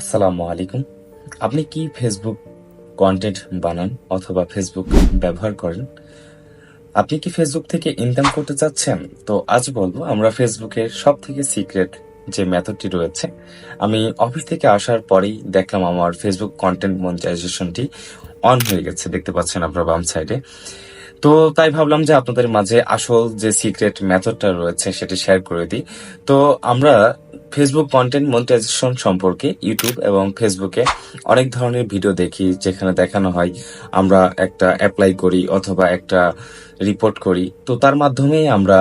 আসসালামু আলাইকুম। আপনি কি ফেসবুক কন্টেন্ট বানান অথবা ফেসবুক ব্যবহার করেন? আপনি কি ফেসবুক থেকে ইনকাম করতে চাচ্ছেন? তো আজ বলব, আমরা ফেসবুকের সব থেকে সিক্রেট যে মেথডটি রয়েছে, আমি অফিস থেকে আসার পরেই দেখলাম আমার ফেসবুক কন্টেন্ট মনিটাইজেশনটি অন হয়ে গেছে। দেখতে পাচ্ছেন আপনার বাম সাইডে তো তাই ভাবলাম যে আপনাদের মাঝে আসল যে সিক্রেট মেথডটা রয়েছে সেটি শেয়ার করে দিই। তো আমরা ফেসবুক কন্টেন্ট মনিটাইজেশন সম্পর্কে ইউটিউব এবং ফেসবুকে অনেক ধরনের ভিডিও দেখি যেখানে দেখানো হয় আমরা একটা অ্যাপ্লাই করি অথবা একটা রিপোর্ট করি। তো তার মাধ্যমেই আমরা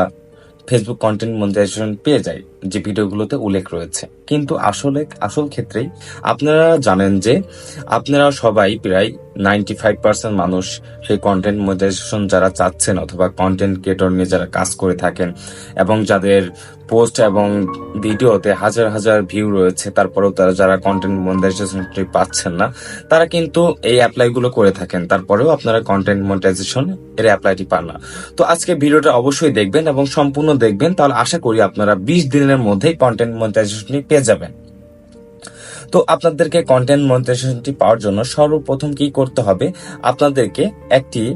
ফেসবুক কন্টেন্ট মনিটাইজেশন পেয়ে যাই। যে ভিডিওগুলোতে উল্লেখ রয়েছে। কিন্তু আসলে, আসল ক্ষেত্রেই আপনারা জানেন যে আপনারা সবাই প্রায় নাইনটি ফাইভ পার্সেন্ট মানুষ সেই কন্টেন্ট মনিটাইজেশন যারা চাচ্ছেন অথবা কন্টেন্ট ক্রিয়েটর নিয়ে যারা কাজ করে থাকেন এবং যাদের পোস্ট এবং ভিডিওতে হাজার হাজার ভিউ রয়েছে, তারপরেও তারা যারা কন্টেন্ট মনিটাইজেশনটি পাচ্ছেন না, তারা কিন্তু এই অ্যাপ্লাইগুলো করে থাকেন। তারপরেও আপনারা কন্টেন্ট মনিটাইজেশন এর অ্যাপ্লাইটি পান না। তো আজকে ভিডিওটা অবশ্যই দেখবেন এবং সম্পূর্ণ দেখবেন। তাহলে আশা করি আপনারা বিশ দিনের মধ্যেই কন্টেন্ট মনিটাইজেশনটি পেয়ে যাবেন। তো আপনাদেরকে কন্টেন্ট মনিটাইজেশনটি পাওয়ার জন্য সর্বপ্রথম কি করতে হবে? আপনাদেরকে একটি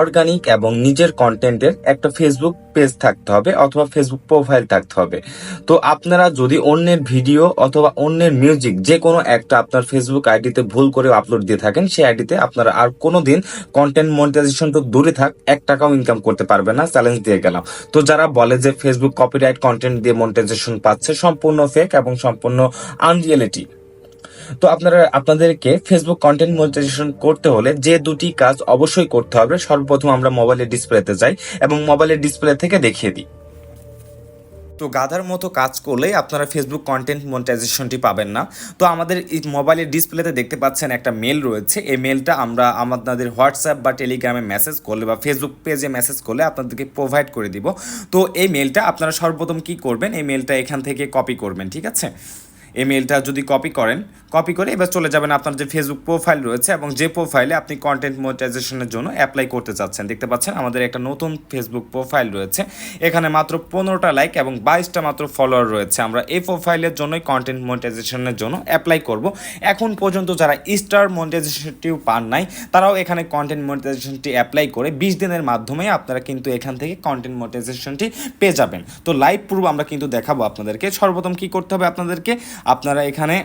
অর্গানিক এবং নিজের কন্টেন্টের একটা ফেসবুক পেজ থাকতে হবে অথবা ফেসবুক প্রোফাইল থাকতে হবে। তো আপনারা যদি অন্যের ভিডিও অথবা অন্যের মিউজিক যে কোনো একটা আপনার ফেসবুক আইডিতে ভুল করে আপলোড দিয়ে থাকেন, সেই আইডিতে আপনারা আর কোনো দিন কন্টেন্ট মনিটাইজেশন তো দূরে থাক, এক টাকাও ইনকাম করতে পারবে না চ্যালেঞ্জ দিয়ে গেলাম। তো যারা বলে যে ফেসবুক কপিরাইট কন্টেন্ট দিয়ে মনিটাইজেশন পাচ্ছে, সম্পূর্ণ ফেক এবং সম্পূর্ণ আনরিয়েলিটি তো আপনারা, আপনাদেরকে ফেসবুক কন্টেন্ট মনিটাইজেশন করতে হলে যে দুটি কাজ অবশ্যই করতে হবে। সর্বপ্রথম আমরা মোবাইলের ডিসপ্লেতে যাই এবং মোবাইলের ডিসপ্লে থেকে দেখিয়ে দিই। তো গাধার মতো কাজ করলেই আপনারা ফেসবুক কন্টেন্ট মনিটাইজেশনটি পাবেন না। তো আমাদের মোবাইলের ডিসপ্লেতে দেখতে পাচ্ছেন একটা মেল রয়েছে। এই মেলটা আমরা আমাদের হোয়াটসঅ্যাপ বা টেলিগ্রামে মেসেজ করলে বা ফেসবুক পেজে মেসেজ করলে আপনাদেরকে প্রোভাইড করে দিব। তো এই মেলটা আপনারা সর্বপ্রথম কি করবেন? এই মেলটা এখান থেকে কপি করবেন, ঠিক আছে? এই মেলটা যদি কপি করেন কপি করে এবার চলে যাবেন আপনার যে ফেসবুক প্রোফাইল রয়েছে এবং যে প্রোফাইলে আপনি কন্টেন্ট মনিটাইজেশনের জন্য অ্যাপ্লাই করতে চাচ্ছেন দেখতে পাচ্ছেন আমাদের একটা নতুন ফেসবুক প্রোফাইল রয়েছে। এখানে মাত্র পনেরোটা লাইক এবং বাইশটা মাত্র ফলোয়ার রয়েছে। আমরা এই প্রোফাইলের জন্যই কন্টেন্ট মনিটাইজেশনের জন্য অ্যাপ্লাই করব। এখন পর্যন্ত যারা স্টার মনিটাইজেশনটিও পান নাই, তারাও এখানে কন্টেন্ট মনিটাইজেশনটি অ্যাপ্লাই করে বিশ দিনের মাধ্যমে আপনারা কিন্তু এখান থেকে কন্টেন্ট মনিটাইজেশনটি পেয়ে যাবেন। তো লাইভ প্রুফ আমরা কিন্তু দেখাবো আপনাদেরকে। সর্বপ্রথম কি করতে হবে আপনাদেরকে? আপনারা এখানে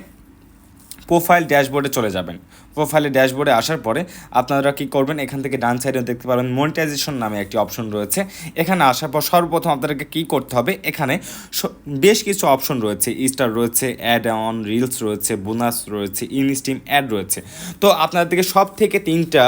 প্রোফাইল ড্যাশবোর্ডে চলে যাবেন। প্রোফাইলে ড্যাশবোর্ডে আসার পরে আপনারা কি করবেন? এখান থেকে ডান সাইডে দেখতে পাবেন মনিটাইজেশন নামে একটি অপশন রয়েছে। এখানে আসার পর সর্বপ্রথম আপনাদেরকে কি করতে হবে? এখানে বেশ কিছু অপশন রয়েছে। স্টার রয়েছে অ্যাড অন রিলস রয়েছে বোনাস রয়েছে ইনস্টিম অ্যাড রয়েছে। তো আপনাদেরকে সব থেকে তিনটা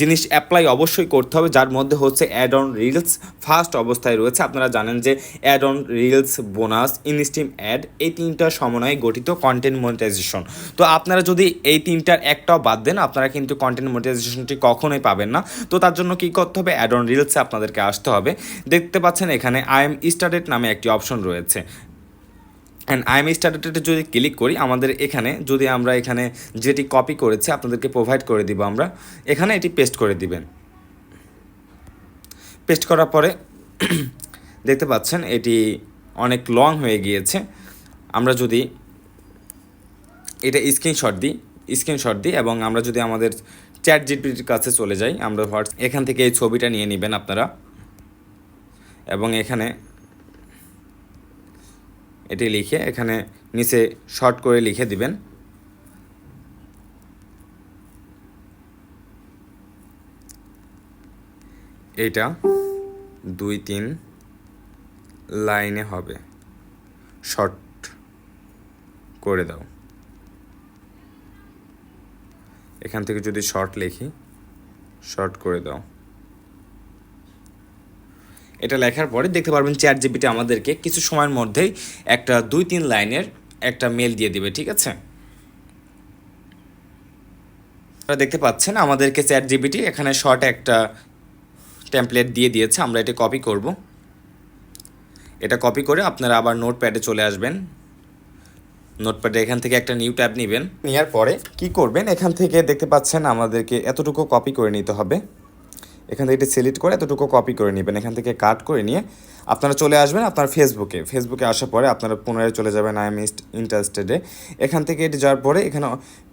জিনিস অ্যাপ্লাই অবশ্যই করতে হবে, যার মধ্যে হচ্ছে অ্যাড অন রিলস ফার্স্ট অবস্থায় রয়েছে। আপনারা জানেন যে ad on reels bonus instream ad এই তিনটা সমন্বয়ে গঠিত কন্টেন্ট মনিটাইজেশন তো আপনারা যদি এই তিনটার একটাও বাদ দেন, আপনারা কিন্তু কন্টেন্ট মনিটাইজেশনটি কখনোই পাবেন না। তো তার জন্য কি করতে হবে? অ্যাড অন রিলসে আপনাদেরকে আসতে হবে। দেখতে পাচ্ছেন এখানে আই এম স্টার্টেড নামে একটি অপশন রয়েছে। অ্যান্ড আই এম স্টার্টেডে যদি ক্লিক করি, আমাদের এখানে যদি আমরা এখানে যেটি কপি করেছি, আপনাদেরকে প্রোভাইড করে দিব আমরা। এখানে এটি পেস্ট করে দিবেন। পেস্ট করার পরে দেখতে পাচ্ছেন, এটি অনেক লং হয়ে গিয়েছে। আমরা যদি এটা স্ক্রিনশট দিই স্ক্রিনশট দিই এবং আমরা যদি আমাদের চ্যাট জিপিটির কাছে চলে যাই, আমরা হোয়াটস এখান থেকে এই ছবিটা নিয়ে নেবেন আপনারা। এবং এখানে এটি লিখে এখানে নিচে শর্ট করে লিখে দিবেন। এইটা দুই তিন লাইনে হবে। শর্ট করে দাও। এখান থেকে যদি শর্ট লিখি শর্ট করে দাও। এটা লেখার পরে দেখতে পারবেন চ্যাট জিপিটি আমাদেরকে কিছু সময়ের মধ্যেই একটা দুই তিন লাইনের একটা মেল দিয়ে দিবে, ঠিক আছে? আপনারা দেখতে পাচ্ছেন আমাদেরকে চ্যাট জিপিটি এখানে শর্ট একটা টেমপ্লেট দিয়ে দিয়েছে, আমরা এটা কপি করব। এটা কপি করে আপনারা আবার নোটপ্যাডে চলে আসবেন। নোটপ্যাডে এখান থেকে একটা নিউ ট্যাব নেবেন। নেওয়ার পরে কি করবেন? এখান থেকে দেখতে পাচ্ছেন আমাদেরকে এতটুকু কপি করে নিতে হবে। এখান থেকে এটি সিলেক্ট করে এতটুকু কপি করে নেবেন। এখান থেকে কাট করে নিয়ে আপনারা চলে আসবেন আপনার ফেসবুকে ফেসবুকে আসার পরে আপনারা পুনরায় চলে যাবেন আই এম ইন্টারেস্টেডে এখান থেকে এটি যাওয়ার পরে এখানে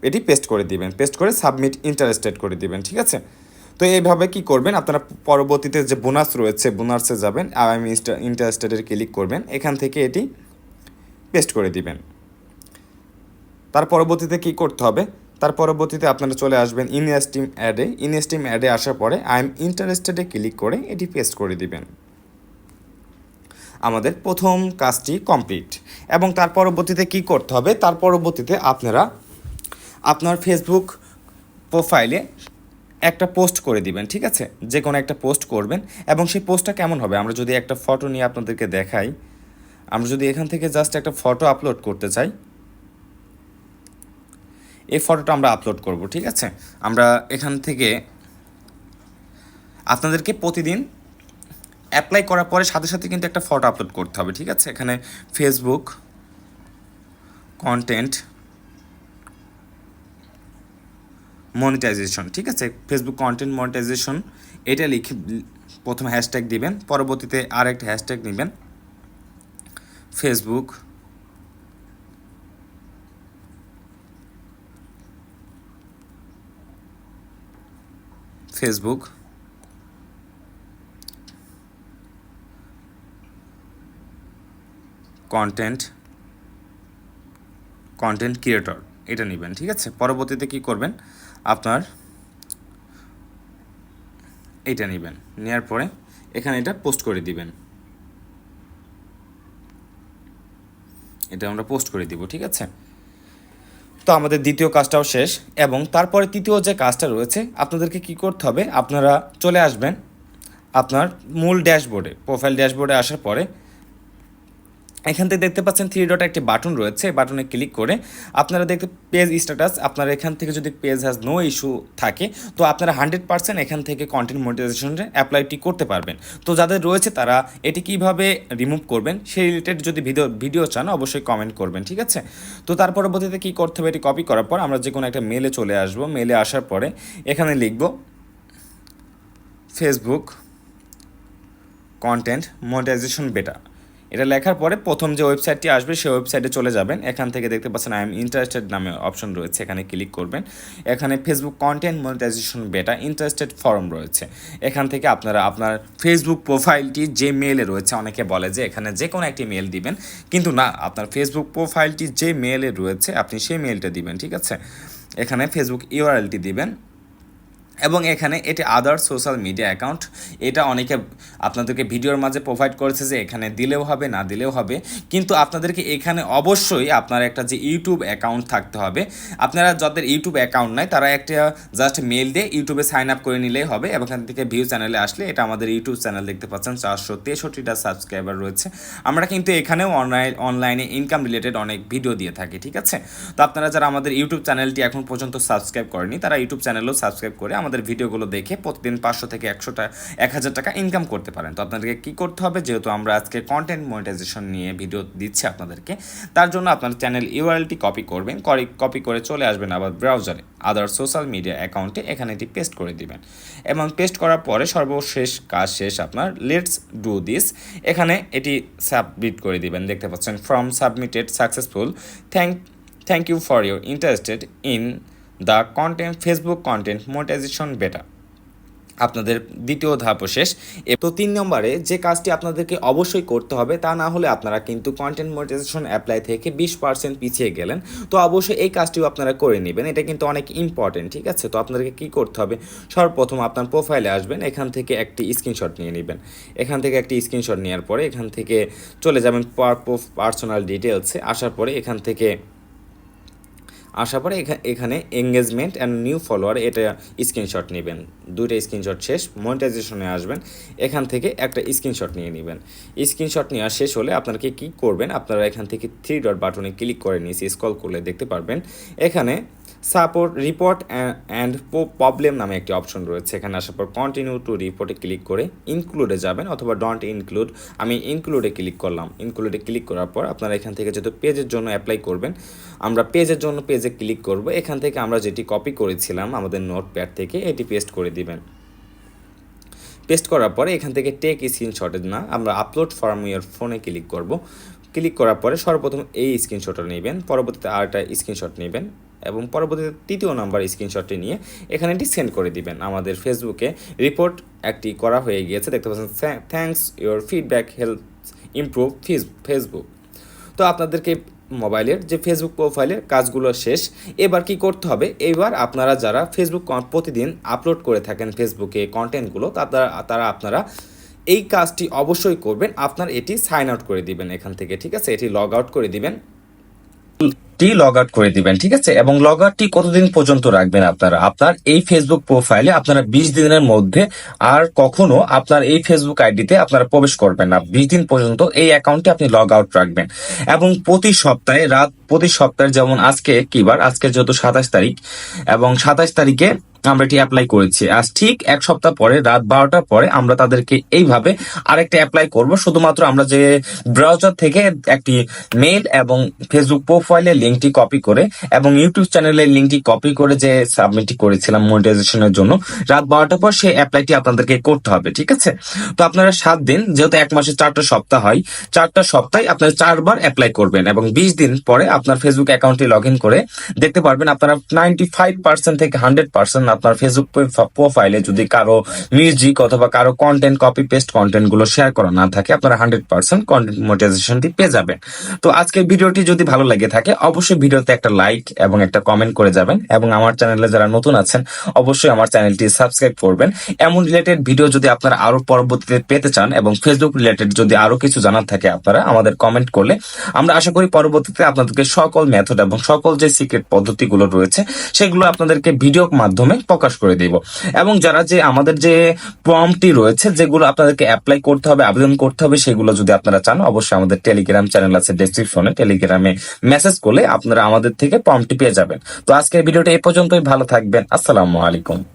এটি পেস্ট করে দিবেন। পেস্ট করে সাবমিট ইন্টারেস্টেড করে দিবেন, ঠিক আছে? তো এইভাবে কি করবেন? আপনারা পরবর্তীতে যে বোনাস রয়েছে বোনাসে যাবেন। আই এম ইন্টারেস্টেডের ক্লিক করবেন। এখান থেকে এটি পেস্ট করে দিবেন। তার পরবর্তীতে কি করতে হবে? তার পরবর্তীতে আপনারা চলে আসবেন ইনস্টিম অ্যাডে ইনস্টিম অ্যাডে আসার পরে আই এম ইন্টারেস্টেডে ক্লিক করে এটি পেস্ট করে দিবেন। আমাদের প্রথম কাজটি কমপ্লিট এবং তার পরবর্তীতে কি করতে হবে? তার পরবর্তীতে আপনারা আপনার ফেসবুক প্রোফাইলে একটা পোস্ট করে দিবেন, ঠিক আছে? যে কোনো একটা পোস্ট করবেন। এবং সেই পোস্টটা কেমন হবে? আমরা যদি একটা ফটো নিয়ে আপনাদেরকে দেখাই। আমরা যদি এখান থেকে জাস্ট একটা ফটো আপলোড করতে চাই এই ফটোটা আমরা আপলোড করব, ঠিক আছে? আমরা এখান থেকে আপনাদেরকে প্রতিদিন অ্যাপ্লাই করার পরে সাথে সাথে কিন্তু একটা ফটো আপলোড করতে হবে, ঠিক আছে? এখানে ফেসবুক কন্টেন্ট মনিটাইজেশন ঠিক আছে? ফেসবুক কন্টেন্ট মনিটাইজেশন এটা লিখে প্রথম হ্যাশট্যাগ দিবেন, পরবর্তীতে আর একটা হ্যাশট্যাগ নেবেন Facebook Facebook. Content content creator এটা নেবেন, ঠিক আছে? পরবর্তীতে কি করবেন? আপনার এইটা নেবেন নেওয়ার পরে এখানে এটা পোস্ট করে দিবেন। এটা আমরা পোস্ট করে দিব, ঠিক আছে? তো আমাদের দ্বিতীয় কাজটাও শেষ এবং তারপরে তৃতীয় যে কাজটা রয়েছে, আপনাদেরকে কি করতে হবে? আপনারা চলে আসবেন আপনার মূল ড্যাশবোর্ডে, প্রোফাইল ড্যাশবোর্ডে আসার পরে এখান থেকে দেখতে পাচ্ছেন থ্রি ডট একটি বাটন রয়েছে। বাটনে ক্লিক করে আপনারা দেখতে পেজ স্ট্যাটাস আপনারা এখান থেকে যদি পেজ হ্যাজ নো ইস্যু থাকে, তো আপনারা হান্ড্রেড পার্সেন্ট এখান থেকে কন্টেন্ট মনিটাইজেশনে অ্যাপ্লাইটি করতে পারবেন। তো যাদের রয়েছে তারা এটি কীভাবে রিমুভ করবেন, সেই রিলেটেড যদি ভিডিও ভিডিও চান, অবশ্যই কমেন্ট করবেন, ঠিক আছে? তো তার পরবর্তীতে কী করতে হবে এটি কপি করার পর আমরা যে কোনো একটা মেলে চলে আসব। মেলে আসার পরে এখানে লিখব ফেসবুক কন্টেন্ট মনিটাইজেশন বেটা এটা লেখার পরে প্রথম যে ওয়েবসাইটটি আসবে, সেই ওয়েবসাইটে চলে যাবেন। এখান থেকে দেখতে পাচ্ছেন আই এম ইন্টারেস্টেড নামে অপশন রয়েছে। এখানে ক্লিক করবেন। এখানে Facebook content monetization beta interested form রয়েছে। এখান থেকে আপনারা আপনার ফেসবুক প্রোফাইলটি যে মেলে রয়েছে, অনেকে বলে যে এখানে যে কোনো একটি মেল দিবেন। কিন্তু না, আপনার ফেসবুক প্রোফাইলটি যে মেলে রয়েছে, আপনি সেই মেলটা দিবেন, ঠিক আছে? এখানে ফেসবুক ইউআরএলটি দিবেন। এবং এখানে এটি আদার সোশ্যাল মিডিয়া অ্যাকাউন্ট এটা অনেকে আপনাদেরকে ভিডিওর মাঝে প্রোভাইড করেছে যে এখানে দিলেও হবে, না দিলেও হবে। কিন্তু আপনাদেরকে এখানে অবশ্যই আপনার একটা যে ইউটিউব অ্যাকাউন্ট থাকতে হবে। আপনারা যাদের ইউটিউব অ্যাকাউন্ট নাই, তারা একটা জাস্ট মেল দিয়ে ইউটিউবে সাইন আপ করে নিলেই হবে এবং এখান থেকে ভিউ চ্যানেলে আসলে এটা আমাদের ইউটিউব চ্যানেল দেখতে পাচ্ছেন। চারশো তেষট্টিটা সাবস্ক্রাইবার রয়েছে। আমরা কিন্তু এখানেও অনলাইন অনলাইনে ইনকাম রিলেটেড অনেক ভিডিও দিয়ে থাকি, ঠিক আছে? তো আপনারা যারা আমাদের ইউটিউব চ্যানেলটি এখন পর্যন্ত সাবস্ক্রাইব করেনি তারা ইউটিউব চ্যানেলও সাবস্ক্রাইব করে আমাদের ভিডিওগুলো দেখে প্রতিদিন পাঁচশো থেকে একশো টাকা এক হাজার টাকা ইনকাম করতে পারেন। তো আপনাদেরকে কী করতে হবে? যেহেতু আমরা আজকে কন্টেন্ট মনিটাইজেশন নিয়ে ভিডিও দিচ্ছি আপনাদেরকে, তার জন্য আপনার চ্যানেল ইউআরএলটি কপি করবেন কপি করে চলে আসবেন আবার ব্রাউজারে আদার সোশ্যাল মিডিয়া অ্যাকাউন্টে এখানে এটি পেস্ট করে দিবেন। এবং পেস্ট করার পরে সর্বশেষ কাজ শেষ আপনার লেটস ডু দিস এখানে এটি সাবমিট করে দিবেন, দেখতে পাচ্ছেন form submitted successful thank thank you for your interested in the content, Facebook content monetization beta. আপনাদের দ্বিতীয় ধাপও শেষ। তো তিন নম্বরে যে কাজটি আপনাদেরকে অবশ্যই করতে হবে, তা না হলে আপনারা কিন্তু কন্টেন্ট মোনেটাইজেশন অ্যাপ্লাই থেকে বিশ পার্সেন্ট পিছিয়ে গেলেন। তো অবশ্যই এই কাজটিও আপনারা করে নেবেন। এটা কিন্তু অনেক ইম্পর্টেন্ট ঠিক আছে? তো আপনাদেরকে কী করতে হবে? সর্বপ্রথম আপনার প্রোফাইলে আসবেন, এখান থেকে একটি স্ক্রিনশট নিয়ে নেবেন। এখান থেকে একটি স্ক্রিনশট নেওয়ার পরে এখান থেকে চলে যাবেন পার্সোনাল ডিটেলসে আসার পরে এখান থেকে আসার পরে এখা- এখানে এঙ্গেজমেন্ট অ্যান্ড নিউ ফলোয়ার এটা স্ক্রিনশট নেবেন। দুইটা স্ক্রিনশট শেষ মনিটাইজেশনে আসবেন। এখান থেকে একটা স্ক্রিনশট নিয়ে নেবেন। স্ক্রিনশট নেওয়া শেষ হলে আপনাকে কী করবেন? আপনারা এখান থেকে থ্রি ডট বাটনে ক্লিক করে নিয়েছি স্কল করলে দেখতে পারবেন। এখানে সাপোর্ট রিপোর্ট অ্যান্ড প্রবলেম নামে একটি অপশন রয়েছে। এখানে আসার পর কন্টিনিউ টু রিপোর্টে ক্লিক করে ইনক্লুডে যাবেন অথবা ডন্ট ইনক্লুড আমি ইনক্লুডে ক্লিক করলাম। ইনক্লুডে ক্লিক করার পর আপনারা এখান থেকে যেহেতু পেজের জন্য অ্যাপ্লাই করবেন, আমরা পেজের জন্য পেজে ক্লিক করব। এখান থেকে আমরা যেটি কপি করেছিলাম আমাদের নোট প্যাড থেকে এটি পেস্ট করে দিবেন। পেস্ট করার পরে এখান থেকে টেক স্ক্রিনশটের না, আমরা আপলোড ফর্ম ইয়ার ফোনে ক্লিক করব। ক্লিক করার পরে সর্বপ্রথম এই স্ক্রিনশটটা নেবেন, পরবর্তীতে আরেকটা স্ক্রিনশট নেবেন। এবং পরবর্তীতে তৃতীয় নাম্বার স্ক্রিনশটটি নিয়ে এখানে এটি সেন্ড করে দিবেন। আমাদের ফেসবুকে রিপোর্ট একটি করা হয়ে গিয়েছে। দেখতে পাচ্ছেন thanks your feedback help improve Facebook তো আপনাদেরকে মোবাইলের যে ফেসবুক প্রোফাইলের কাজগুলো শেষ, এবার কি করতে হবে? এবার আপনারা যারা ফেসবুক প্রতিদিন আপলোড করে থাকেন ফেসবুকে কন্টেন্টগুলো তারা তারা আপনারা এই কাজটি অবশ্যই করবেন। আপনার এটি সাইন আউট করে দিবেন এখান থেকে, ঠিক আছে? এটি লগ আউট করে দিবেন। টি লগ আউট করে দিবেন, ঠিক আছে? এবং লগ আউটটি কতদিন পর্যন্ত রাখবেন আপনারা? আপনার এই ফেসবুক প্রোফাইলে আপনারা বিশ দিনের মধ্যে আর কখনো আপনার এই ফেসবুক আইডিতে আপনারা প্রবেশ করবেন না। বিশ দিন পর্যন্ত এই অ্যাকাউন্টে আপনি লগ আউট রাখবেন। এবং প্রতি সপ্তাহে, রাত প্রতি সপ্তাহে যেমন আজকে কিবার আজকে যেহেতু সাতাশ তারিখ, এবং সাতাশ তারিখে আমরা এটি অ্যাপ্লাই করেছি? আজ ঠিক এক সপ্তাহ পরে, রাত বারোটার পরে আমরা তাদেরকে এইভাবে আরেকটা অ্যাপ্লাই করব। শুধুমাত্র আমরা যে ব্রাউজার থেকে একটি মেল এবং ফেসবুক প্রোফাইলের লিঙ্কটি কপি করে এবং ইউটিউব চ্যানেলের লিঙ্কটি কপি করে যে সাবমিটটি করেছিলাম মনিটাইজেশনের জন্য, রাত বারোটার পর সেই অ্যাপ্লাইটি আপনাদেরকে করতে হবে, ঠিক আছে? তো আপনারা সাত দিন, যেহেতু এক মাসে চারটা সপ্তাহ হয়, চারটা সপ্তাহে আপনারা চারবার অ্যাপ্লাই করবেন এবং বিশ দিন পরে আপনার ফেসবুক অ্যাকাউন্টটি লগ করে দেখতে পারবেন আপনারা নাইনটি ফাইভ পার্সেন্ট থেকে হান্ড্রেড পার্সেন্ট আপনার ফেসবুক প্রোফাইলে যদি কারও মিউজিক অথবা কারও কন্টেন্ট কপি পেস্ট কন্টেন্টগুলো শেয়ার করা না থাকে, আপনারা হান্ড্রেড পার্সেন্ট কন্টেন্ট মনিটাইজেশনটি পেয়ে যাবেন। তো আজকের ভিডিওটি যদি ভালো লাগে থাকে, অবশ্যই ভিডিওতে একটা লাইক এবং একটা কমেন্ট করে যাবেন এবং আমার চ্যানেলে যারা নতুন আছেন, অবশ্যই আমার চ্যানেলটি সাবস্ক্রাইব করবেন। এমন রিলেটেড ভিডিও যদি আপনারা আরও পরবর্তীতে পেতে চান এবং ফেসবুক রিলেটেড যদি আরও কিছু জানার থাকে আপনারা আমাদের কমেন্ট করলে, আমরা আশা করি পরবর্তীতে আপনাদেরকে সকল মেথড এবং সকল যে সিক্রেট পদ্ধতিগুলো রয়েছে, সেগুলো আপনাদেরকে ভিডিওর মাধ্যমে প্রকাশ করে দিব। এবং যারা যে আমাদের যে প্রমটি রয়েছে, যেগুলো আপনাদেরকে অ্যাপ্লাই করতে হবে, আবেদন করতে হবে, সেগুলো যদি আপনারা চান, অবশ্যই আমাদের টেলিগ্রাম চ্যানেল আছে ডেসক্রিপশনে টেলিগ্রামে মেসেজ করলে আপনারা আমাদের থেকে প্রমটি পেয়ে যাবেন। তো আজকের ভিডিওটা এ পর্যন্তই। ভালো থাকবেন। আসসালামু আলাইকুম।